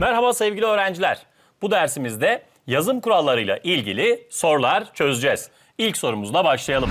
Merhaba sevgili öğrenciler. Bu dersimizde yazım kurallarıyla ilgili sorular çözeceğiz. İlk sorumuzla başlayalım.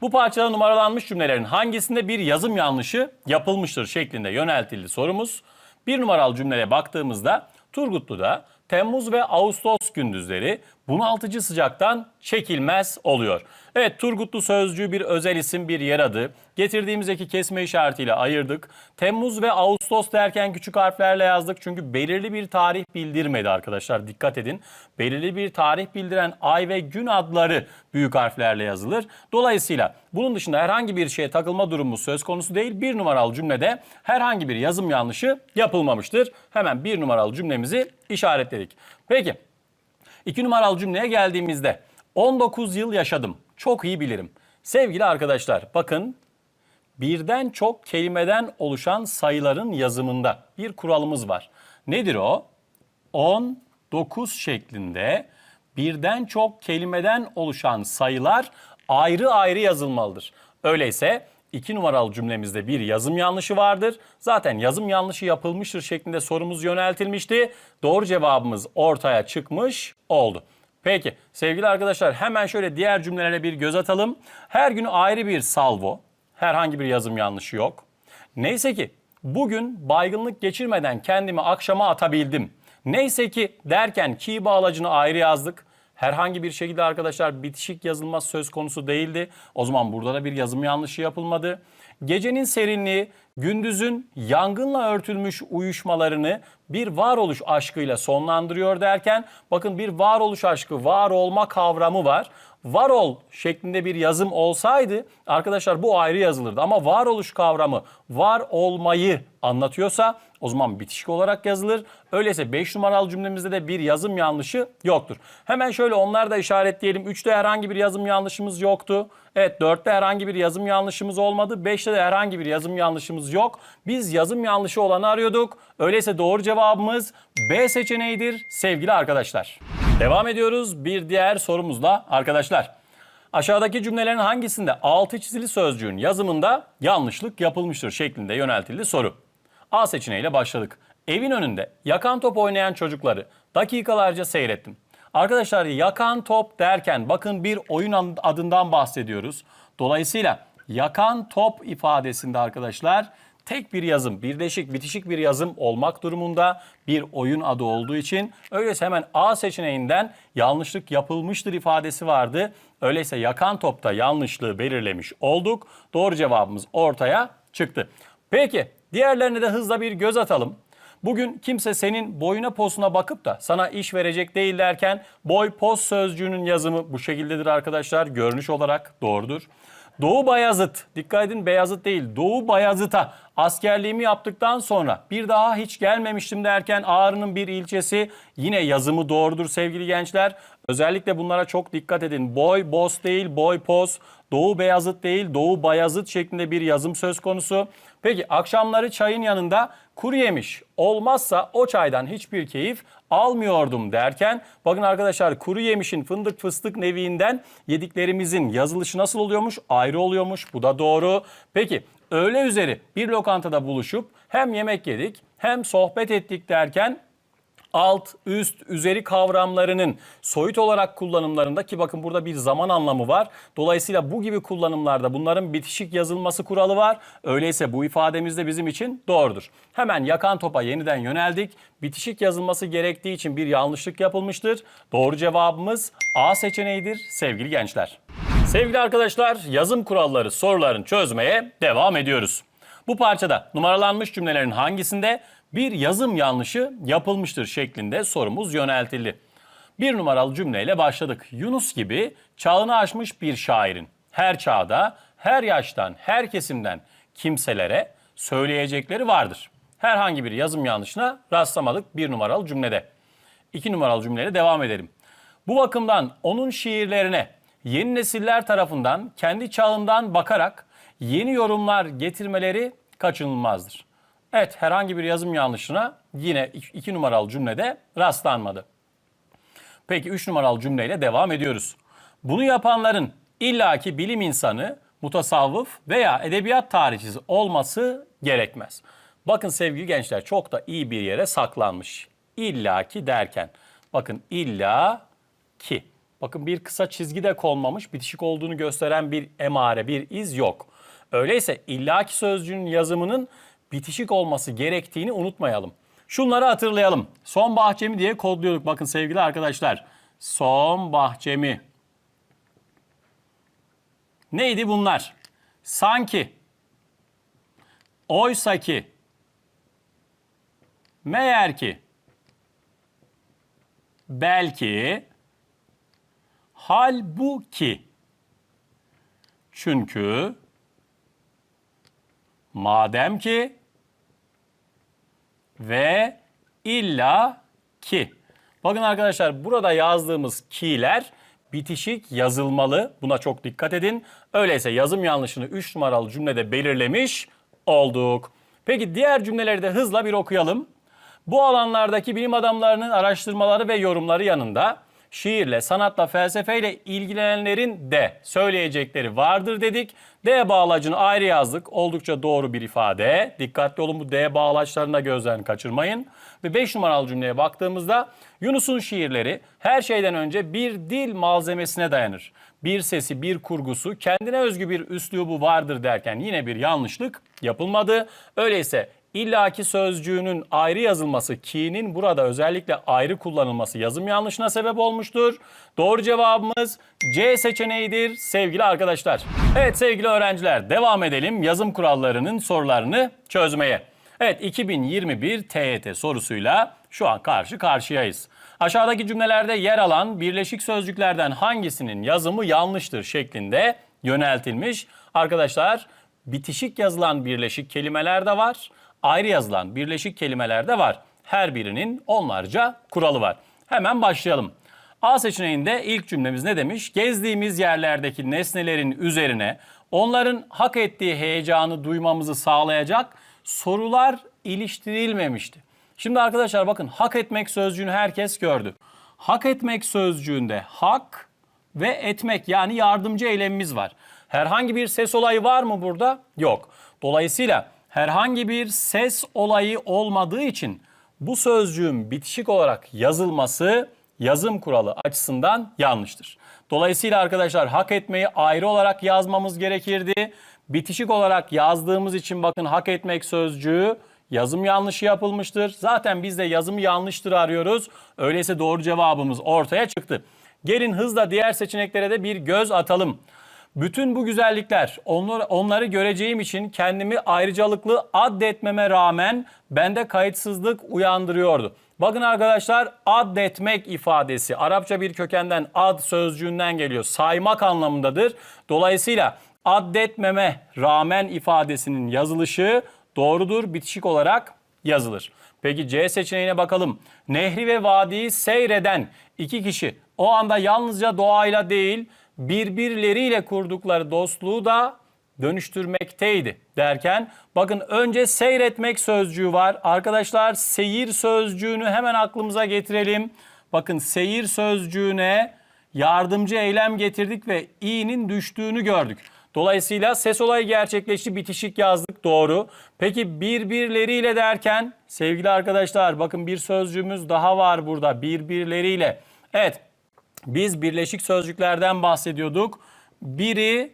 Bu parçada numaralanmış cümlelerin hangisinde bir yazım yanlışı yapılmıştır şeklinde yöneltildi sorumuz. Bir numaralı cümleye baktığımızda Turgutlu'da Temmuz ve Ağustos gündüzleri bunaltıcı sıcaktan çekilmez oluyor. Evet Turgutlu sözcüğü bir özel isim bir yer adı. Getirdiğimiz eki kesme işaretiyle ayırdık. Temmuz ve Ağustos derken küçük harflerle yazdık. Çünkü belirli bir tarih bildirmedi arkadaşlar. Dikkat edin. Belirli bir tarih bildiren ay ve gün adları büyük harflerle yazılır. Dolayısıyla bunun dışında herhangi bir şeye takılma durumu söz konusu değil. Bir numaralı cümlede herhangi bir yazım yanlışı yapılmamıştır. Hemen bir numaralı cümlemizi işaretledik. Peki İki numaralı cümleye geldiğimizde 19 yıl yaşadım. Çok iyi bilirim. Sevgili arkadaşlar bakın birden çok kelimeden oluşan sayıların yazımında bir kuralımız var. Nedir o? 19 şeklinde birden çok kelimeden oluşan sayılar ayrı ayrı yazılmalıdır. Öyleyse 2 numaralı cümlemizde bir yazım yanlışı vardır. Zaten yazım yanlışı yapılmıştır şeklinde sorumuz yöneltilmişti. Doğru cevabımız ortaya çıkmış oldu. Peki sevgili arkadaşlar hemen şöyle diğer cümlelere bir göz atalım. Her gün ayrı bir salvo. Herhangi bir yazım yanlışı yok. Neyse ki bugün baygınlık geçirmeden kendimi akşama atabildim. Neyse ki derken ki bağlacını ayrı yazdık. Herhangi bir şekilde arkadaşlar bitişik yazılmaz söz konusu değildi. O zaman burada da bir yazım yanlışı yapılmadı. Gecenin serinliği gündüzün yangınla örtülmüş uyuşmalarını bir varoluş aşkıyla sonlandırıyor derken bakın bir varoluş aşkı, var olma kavramı var. Var ol şeklinde bir yazım olsaydı arkadaşlar bu ayrı yazılırdı. Ama varoluş kavramı var olmayı anlatıyorsa o zaman bitişik olarak yazılır. Öyleyse 5 numaralı cümlemizde de bir yazım yanlışı yoktur. Hemen şöyle onlar da işaretleyelim. 3'te herhangi bir yazım yanlışımız yoktu. Evet 4'te herhangi bir yazım yanlışımız olmadı. 5'te de herhangi bir yazım yanlışımız yok. Biz yazım yanlışı olanı arıyorduk. Öyleyse doğru cevabımız B seçeneğidir sevgili arkadaşlar. Devam ediyoruz bir diğer sorumuzla arkadaşlar. Aşağıdaki cümlelerin hangisinde altı çizili sözcüğün yazımında yanlışlık yapılmıştır şeklinde yöneltildi soru. A seçeneğiyle başladık. Evin önünde yakan top oynayan çocukları dakikalarca seyrettim. Arkadaşlar yakan top derken bakın bir oyun adından bahsediyoruz. Dolayısıyla yakan top ifadesinde arkadaşlar tek bir yazım, birleşik, bitişik bir yazım olmak durumunda bir oyun adı olduğu için öyleyse hemen A seçeneğinden yanlışlık yapılmıştır ifadesi vardı. Öyleyse yakan topta yanlışlığı belirlemiş olduk. Doğru cevabımız ortaya çıktı. Peki diğerlerine de hızla bir göz atalım. Bugün kimse senin boyuna posuna bakıp da sana iş verecek değil derken boy pos sözcüğünün yazımı bu şekildedir arkadaşlar. Görünüş olarak doğrudur. Doğu Bayazıt, dikkat edin Beyazıt değil, Doğu Bayazıt'a askerliğimi yaptıktan sonra bir daha hiç gelmemiştim derken Ağrı'nın bir ilçesi yine yazımı doğrudur sevgili gençler. Özellikle bunlara çok dikkat edin. Boy, Bos değil, Boy, Pos, Doğu Beyazıt değil, Doğu Bayazıt şeklinde bir yazım söz konusu. Peki akşamları çayın yanında kuru yemiş olmazsa o çaydan hiçbir keyif almıyordum derken bakın arkadaşlar kuru yemişin fındık fıstık neviinden yediklerimizin yazılışı nasıl oluyormuş? Ayrı oluyormuş. Bu da doğru. Peki öğle üzeri bir lokantada buluşup hem yemek yedik hem sohbet ettik derken alt, üst, üzeri kavramlarının soyut olarak kullanımlarında ki bakın burada bir zaman anlamı var. Dolayısıyla bu gibi kullanımlarda bunların bitişik yazılması kuralı var. Öyleyse bu ifademiz de bizim için doğrudur. Hemen yakan topa yeniden yöneldik. Bitişik yazılması gerektiği için bir yanlışlık yapılmıştır. Doğru cevabımız A seçeneğidir sevgili gençler. Sevgili arkadaşlar yazım kuralları sorularını çözmeye devam ediyoruz. Bu parçada numaralanmış cümlelerin hangisinde bir yazım yanlışı yapılmıştır şeklinde sorumuz yöneltildi. Bir numaralı cümleyle başladık. Yunus gibi çağını aşmış bir şairin her çağda, her yaştan, her kesimden kimselere söyleyecekleri vardır. Herhangi bir yazım yanlışına rastlamadık bir numaralı cümlede. İki numaralı cümleyle devam edelim. Bu bakımdan onun şiirlerine yeni nesiller tarafından kendi çağından bakarak yeni yorumlar getirmeleri kaçınılmazdır. Evet herhangi bir yazım yanlışına yine iki numaralı cümlede rastlanmadı. Peki üç numaralı cümleyle devam ediyoruz. Bunu yapanların illaki bilim insanı, mutasavvıf veya edebiyat tarihçisi olması gerekmez. Bakın sevgili gençler çok da iyi bir yere saklanmış. illaki derken. Bakın illa ki. Bakın bir kısa çizgi de konmamış, bitişik olduğunu gösteren bir emare, bir iz yok. Öyleyse illaki sözcüğün yazımının bitişik olması gerektiğini unutmayalım. Şunları hatırlayalım. Son bahçemi diye kodluyorduk bakın sevgili arkadaşlar. Son bahçemi. Neydi bunlar? Sanki, oysa ki, meğer ki, belki, halbuki. Çünkü, madem ki ve illa ki. Bakın arkadaşlar burada yazdığımız ki'ler bitişik yazılmalı. Buna çok dikkat edin. Öyleyse yazım yanlışını 3 numaralı cümlede belirlemiş olduk. Peki diğer cümleleri de hızla bir okuyalım. Bu alanlardaki bilim adamlarının araştırmaları ve yorumları yanında şiirle, sanatla, felsefeyle ilgilenenlerin de söyleyecekleri vardır dedik. D bağlacını ayrı yazdık. Oldukça doğru bir ifade. Dikkatli olun bu D bağlaçlarını da gözden kaçırmayın. Ve 5 numaralı cümleye baktığımızda Yunus'un şiirleri her şeyden önce bir dil malzemesine dayanır. Bir sesi, bir kurgusu, kendine özgü bir üslubu vardır derken yine bir yanlışlık yapılmadı. Öyleyse illaki sözcüğünün ayrı yazılması, ki'nin burada özellikle ayrı kullanılması yazım yanlışına sebep olmuştur. Doğru cevabımız C seçeneğidir sevgili arkadaşlar. Evet sevgili öğrenciler devam edelim yazım kurallarının sorularını çözmeye. Evet 2021 TYT sorusuyla şu an karşı karşıyayız. Aşağıdaki cümlelerde yer alan birleşik sözcüklerden hangisinin yazımı yanlıştır şeklinde yöneltilmiş. Arkadaşlar bitişik yazılan birleşik kelimeler de var ayrı yazılan birleşik kelimeler de var. Her birinin onlarca kuralı var. Hemen başlayalım. A seçeneğinde ilk cümlemiz ne demiş? Gezdiğimiz yerlerdeki nesnelerin üzerine onların hak ettiği heyecanı duymamızı sağlayacak sorular iliştirilmemişti. Şimdi arkadaşlar bakın hak etmek sözcüğünü herkes gördü. Hak etmek sözcüğünde hak ve etmek yani yardımcı eylemimiz var. Herhangi bir ses olayı var mı burada? Yok. Dolayısıyla herhangi bir ses olayı olmadığı için bu sözcüğün bitişik olarak yazılması yazım kuralı açısından yanlıştır. Dolayısıyla arkadaşlar hak etmeyi ayrı olarak yazmamız gerekirdi. Bitişik olarak yazdığımız için bakın hak etmek sözcüğü yazım yanlışı yapılmıştır. Zaten biz de yazımı yanlıştır arıyoruz. Öyleyse doğru cevabımız ortaya çıktı. Gelin hızla diğer seçeneklere de bir göz atalım. Bütün bu güzellikler onları, onları göreceğim için kendimi ayrıcalıklı addetmeme rağmen bende kayıtsızlık uyandırıyordu. Bakın arkadaşlar addetmek ifadesi Arapça bir kökenden ad sözcüğünden geliyor. Saymak anlamındadır. Dolayısıyla addetmeme rağmen ifadesinin yazılışı doğrudur bitişik olarak yazılır. Peki C seçeneğine bakalım. Nehri ve vadiyi seyreden iki kişi o anda yalnızca doğayla değil birbirleriyle kurdukları dostluğu da dönüştürmekteydi derken bakın önce seyretmek sözcüğü var. Arkadaşlar seyir sözcüğünü hemen aklımıza getirelim. Bakın seyir sözcüğüne yardımcı eylem getirdik ve i'nin düştüğünü gördük. Dolayısıyla ses olayı gerçekleşti, bitişik yazdık doğru. Peki birbirleriyle derken sevgili arkadaşlar bakın bir sözcüğümüz daha var burada birbirleriyle. Evet biz birleşik sözcüklerden bahsediyorduk. Biri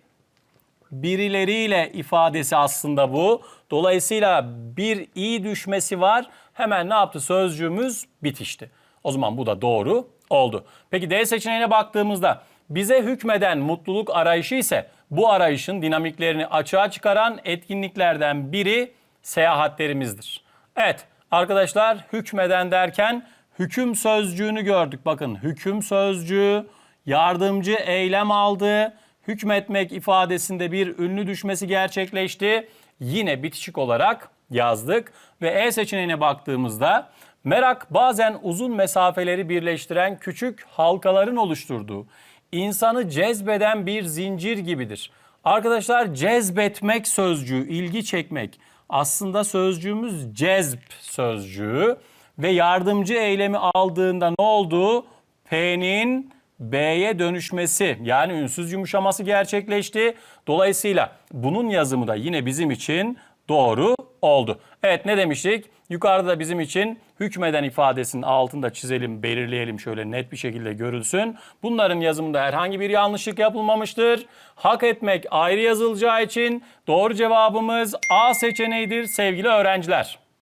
birileriyle ifadesi aslında bu. Dolayısıyla bir i düşmesi var. Hemen ne yaptı? Sözcüğümüz bitişti. O zaman bu da doğru oldu. Peki D seçeneğine baktığımızda bize hükmeden mutluluk arayışı ise bu arayışın dinamiklerini açığa çıkaran etkinliklerden biri seyahatlerimizdir. Evet arkadaşlar hükmeden derken hüküm sözcüğünü gördük. Bakın hüküm sözcüğü yardımcı eylem aldı. Hükmetmek ifadesinde bir ünlü düşmesi gerçekleşti. Yine bitişik olarak yazdık ve E seçeneğine baktığımızda merak bazen uzun mesafeleri birleştiren küçük halkaların oluşturduğu insanı cezbeden bir zincir gibidir. Arkadaşlar cezbetmek sözcüğü, ilgi çekmek. Aslında sözcüğümüz cezb sözcüğü ve yardımcı eylemi aldığında ne oldu? P'nin B'ye dönüşmesi yani ünsüz yumuşaması gerçekleşti. Dolayısıyla bunun yazımı da yine bizim için doğru oldu. Evet ne demiştik? Yukarıda da bizim için hükmeden ifadesinin altında çizelim, belirleyelim şöyle net bir şekilde görülsün. Bunların yazımında herhangi bir yanlışlık yapılmamıştır. Hak etmek ayrı yazılacağı için doğru cevabımız A seçeneğidir sevgili öğrenciler.